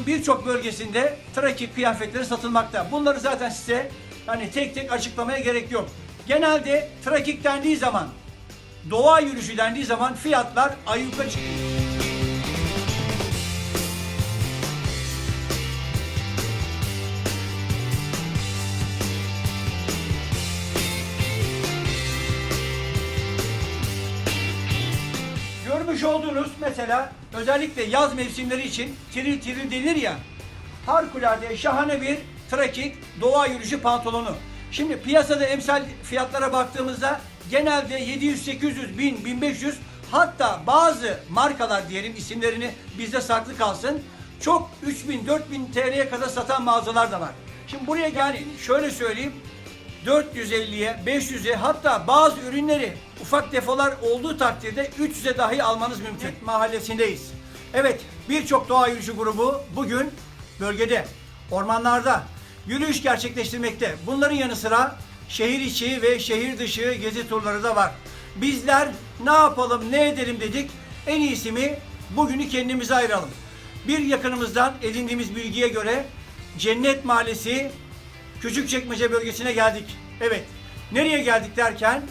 İstanbul'un birçok bölgesinde trakik kıyafetleri satılmakta. Bunları zaten size hani tek tek açıklamaya gerek yok. Genelde trakik dendiği zaman, doğa yürüyüşü dendiği zaman fiyatlar ayyuka çıkıyor. Görmüş olduğunuz mesela özellikle yaz mevsimleri için tiril tiril denir ya harikulade şahane bir trakik doğa yürüyüşü pantolonu. Şimdi piyasada emsal fiyatlara baktığımızda genelde 700, 800, 1000, 1500 hatta bazı markalar diyelim isimlerini bizde saklı kalsın çok 3000, 4000 TL'ye kadar satan mağazalar da var. Şimdi buraya yani şöyle söyleyeyim 450'ye, 500'e hatta bazı ürünleri ufak defolar olduğu takdirde 300'e dahi almanız mümkün. Mahallesindeyiz. Evet, birçok doğa yürüyüşü grubu bugün bölgede, ormanlarda yürüyüş gerçekleştirmekte. Bunların yanı sıra şehir içi ve şehir dışı gezi turları da var. Bizler ne yapalım, ne edelim dedik. En iyisi mi bugünü kendimize ayıralım. Bir yakınımızdan edindiğimiz bilgiye göre Cennet Mahallesi Küçükçekmece bölgesine geldik. Evet. Nereye geldik derken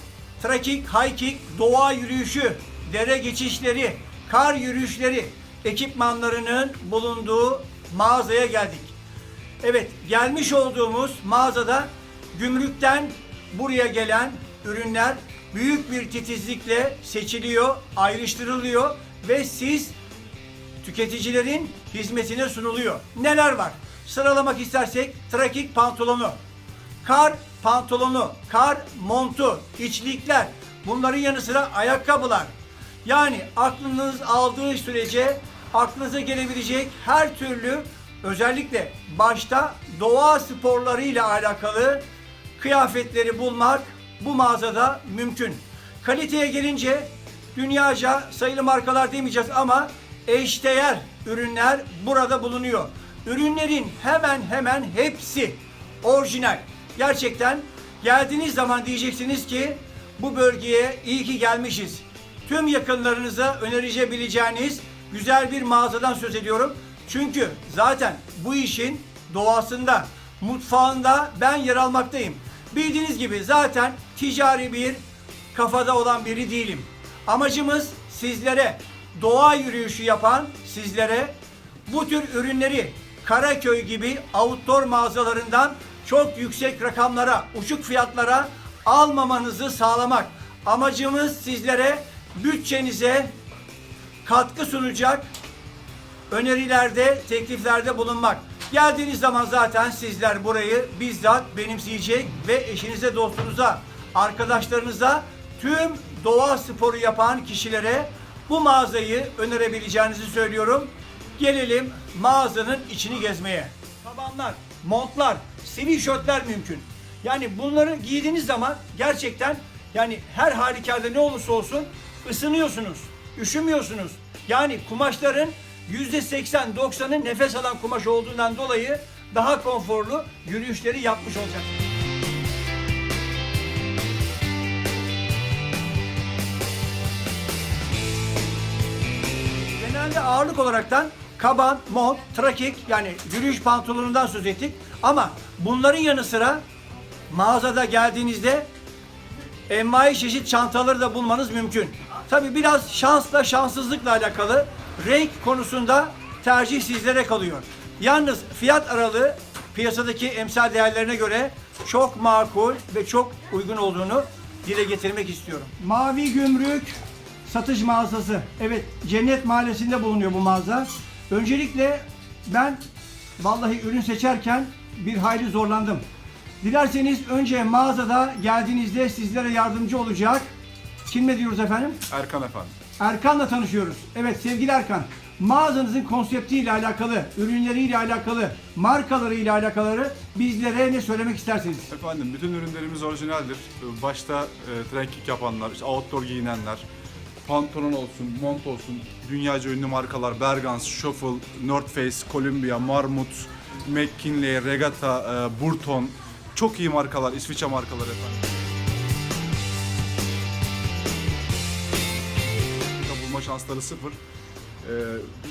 trakik, hiking, doğa yürüyüşü, dere geçişleri, kar yürüyüşleri ekipmanlarının bulunduğu mağazaya geldik. Evet, gelmiş olduğumuz mağazada gümrükten buraya gelen ürünler büyük bir titizlikle seçiliyor, ayrıştırılıyor ve siz tüketicilerin hizmetine sunuluyor. Neler var? Sıralamak istersek trakik pantolonu, kar pantolonu, kar montu, içlikler, bunların yanı sıra ayakkabılar. Yani aklınız aldığı sürece aklınıza gelebilecek her türlü özellikle başta doğa sporlarıyla alakalı kıyafetleri bulmak bu mağazada mümkün. Kaliteye gelince dünyaca sayılı markalar demeyeceğiz ama eşdeğer ürünler burada bulunuyor. Ürünlerin hemen hemen hepsi orijinal. Gerçekten geldiğiniz zaman diyeceksiniz ki bu bölgeye iyi ki gelmişiz. Tüm yakınlarınıza önerebileceğiniz güzel bir mağazadan söz ediyorum. Çünkü zaten bu işin doğasında, mutfağında ben yer almaktayım. Bildiğiniz gibi zaten ticari bir kafada olan biri değilim. Amacımız sizlere doğa yürüyüşü yapan sizlere bu tür ürünleri Karaköy gibi outdoor mağazalarından çok yüksek rakamlara, uçuk fiyatlara almamanızı sağlamak. Amacımız sizlere bütçenize katkı sunacak önerilerde, tekliflerde bulunmak. Geldiğiniz zaman zaten sizler burayı bizzat benimseyecek ve eşinize, dostunuza, arkadaşlarınıza, tüm doğa sporu yapan kişilere bu mağazayı önerebileceğinizi söylüyorum. Gelelim mağazanın içini gezmeye. Tabanlar, montlar, sweatshirtler mümkün. Yani bunları giydiğiniz zaman gerçekten yani her halükarda ne olursa olsun ısınıyorsunuz, üşümüyorsunuz. Yani kumaşların %80-90'ı nefes alan kumaş olduğundan dolayı daha konforlu yürüyüşleri yapmış olacak. Genelde ağırlık olaraktan kaban, mont, trakik yani yürüyüş pantolonundan söz ettik. Ama bunların yanı sıra mağazada geldiğinizde envai çeşit çantaları da bulmanız mümkün. Tabi biraz şansla şanssızlıkla alakalı renk konusunda tercih sizlere kalıyor. Yalnız fiyat aralığı piyasadaki emsal değerlerine göre çok makul ve çok uygun olduğunu dile getirmek istiyorum. Mavi Gümrük satış mağazası. Evet, Cennet Mahallesi'nde bulunuyor bu mağaza. Öncelikle ben vallahi ürün seçerken bir hayli zorlandım. Dilerseniz önce mağazada geldiğinizde sizlere yardımcı olacak. Kimle diyoruz efendim? Erkan efendim. Erkan'la tanışıyoruz. Evet sevgili Erkan. Mağazanızın konseptiyle alakalı, ürünleriyle alakalı, markalarıyla alakalı bizlere ne söylemek istersiniz? Efendim bütün ürünlerimiz orijinaldir. Başta e, trekking yapanlar, işte outdoor giyinenler, pantolon olsun, mont olsun, dünyaca ünlü markalar Bergans, Shuffle, North Face, Columbia, Marmut, McKinley, Regatta, e, Burton. Çok iyi markalar, İsviçre markaları efendim. bulma şansları sıfır. Ee,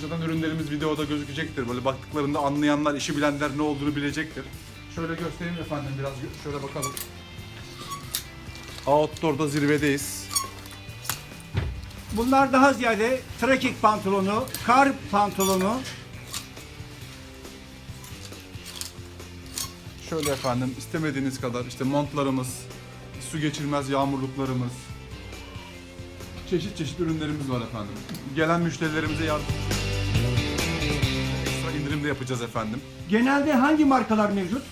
zaten ürünlerimiz videoda gözükecektir. Böyle baktıklarında anlayanlar, işi bilenler ne olduğunu bilecektir. Şöyle göstereyim efendim biraz şöyle bakalım. Outdoor'da zirvedeyiz. Bunlar daha ziyade trekking pantolonu, kar pantolonu, Şöyle efendim istemediğiniz kadar işte montlarımız, su geçirmez yağmurluklarımız, çeşit çeşit ürünlerimiz var efendim. Gelen müşterilerimize yardım ekstra indirim de yapacağız efendim. genelde hangi markalar mevcut?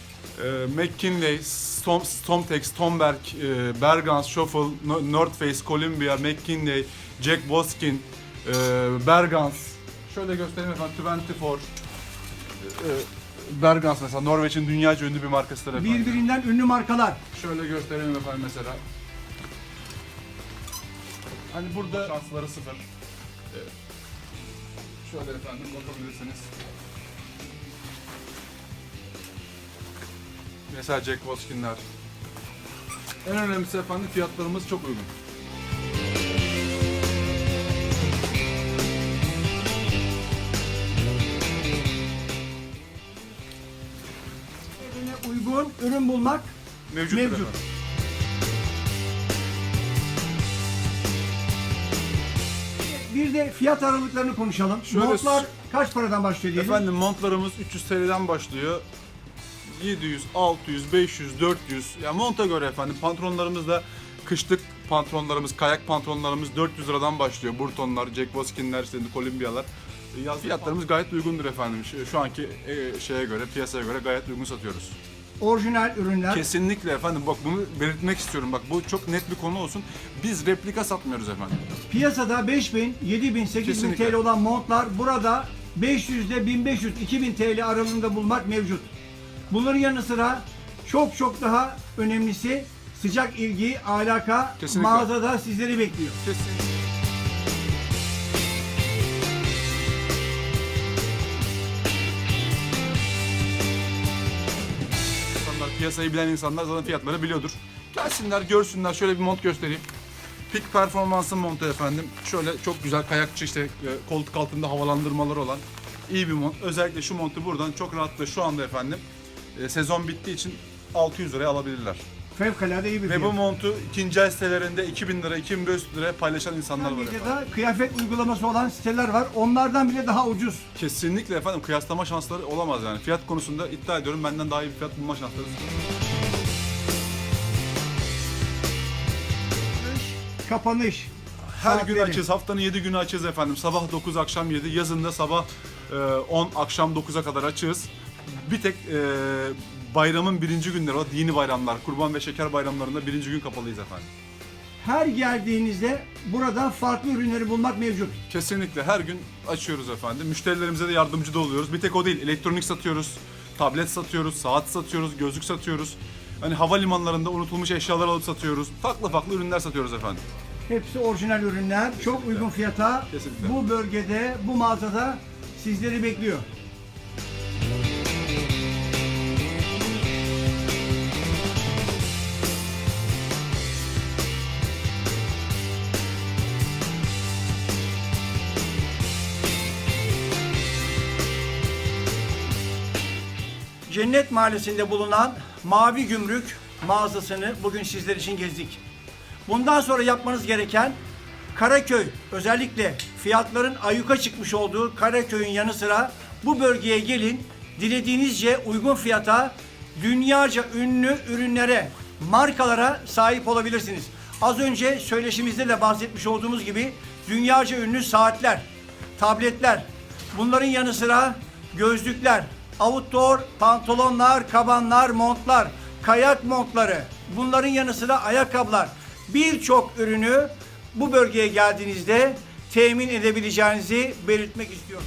Ee, McKinley, Stom, Stomtex, Tomberg, e, Bergans, Schoffel, No- North Face, Columbia, McKinley, Jack Wolfskin, e, Bergans. Şöyle göstereyim efendim 24. E, Bergans mesela Norveç'in dünyaca ünlü bir markasıdır efendim. Birbirinden ünlü markalar. Şöyle göstereyim efendim mesela. Hani burada şansları sıfır. Şöyle efendim bakabilirsiniz. Mesela Jack Wolfskin'ler. En önemlisi efendim fiyatlarımız çok uygun. Birbirine uygun ürün bulmak Mevcut. Mevcut. efendim. Bir de fiyat aralıklarını konuşalım. Şöyle- Montlar kaç paradan başlıyor diyelim? Efendim montlarımız 300 TL'den başlıyor. 700, 600, 500, 400. Ya monta göre efendim. Pantolonlarımız da kışlık pantolonlarımız, kayak pantolonlarımız 400 liradan başlıyor. Burtonlar, Jack Wolfskin'ler, işte Columbia'lar. E, Yaz fiyatlarımız gayet uygundur efendim. Şu, şu anki e, şeye göre, piyasaya göre gayet uygun satıyoruz. Orijinal ürünler. Kesinlikle efendim. Bak bunu belirtmek istiyorum. Bak bu çok net bir konu olsun. Biz replika satmıyoruz efendim. Piyasada 5000, 7000, 8000 Kesinlikle. TL olan montlar burada 500 ile 1500, 2000 TL aralığında bulmak mevcut. Bunların yanı sıra çok çok daha önemlisi sıcak ilgi, alaka Kesinlikle. mağazada sizleri bekliyor. Kesinlikle. İnsanlar, piyasayı bilen insanlar zaten fiyatları biliyordur. Gelsinler, görsünler. Şöyle bir mont göstereyim. Peak performansın montu efendim. Şöyle çok güzel kayakçı işte e, koltuk altında havalandırmaları olan iyi bir mont. Özellikle şu montu buradan çok rahatlıkla şu anda efendim e, sezon bittiği için 600 liraya alabilirler. Fevkalade iyi bir Ve bu montu ikinci el sitelerinde 2000 lira, 2500 liraya paylaşan insanlar var efendim. Medyada kıyafet uygulaması olan siteler var. Onlardan bile daha ucuz. Kesinlikle efendim kıyaslama şansları olamaz yani. Fiyat konusunda iddia ediyorum benden daha iyi bir fiyat bulma şansları. Kapanış. Her saatleri. gün açız, haftanın 7 günü açız efendim. Sabah 9, akşam 7, yazında sabah e, 10, akşam 9'a kadar açığız. Bir tek e, bayramın birinci günleri, o dini bayramlar, kurban ve şeker bayramlarında birinci gün kapalıyız efendim. Her geldiğinizde burada farklı ürünleri bulmak mevcut. Kesinlikle her gün açıyoruz efendim. Müşterilerimize de yardımcı da oluyoruz. Bir tek o değil, elektronik satıyoruz, tablet satıyoruz, saat satıyoruz, gözlük satıyoruz. Hani havalimanlarında unutulmuş eşyalar alıp satıyoruz. Farklı farklı ürünler satıyoruz efendim. Hepsi orijinal ürünler. Çok uygun fiyata Kesinlikle. bu bölgede, bu mağazada sizleri bekliyor. Cennet Mahallesi'nde bulunan Mavi Gümrük mağazasını bugün sizler için gezdik. Bundan sonra yapmanız gereken Karaköy özellikle fiyatların ayuka çıkmış olduğu Karaköy'ün yanı sıra bu bölgeye gelin. Dilediğinizce uygun fiyata dünyaca ünlü ürünlere, markalara sahip olabilirsiniz. Az önce söyleşimizde de bahsetmiş olduğumuz gibi dünyaca ünlü saatler, tabletler, bunların yanı sıra gözlükler, outdoor pantolonlar, kabanlar, montlar, kayak montları, bunların yanı sıra ayakkabılar, birçok ürünü bu bölgeye geldiğinizde temin edebileceğinizi belirtmek istiyorum.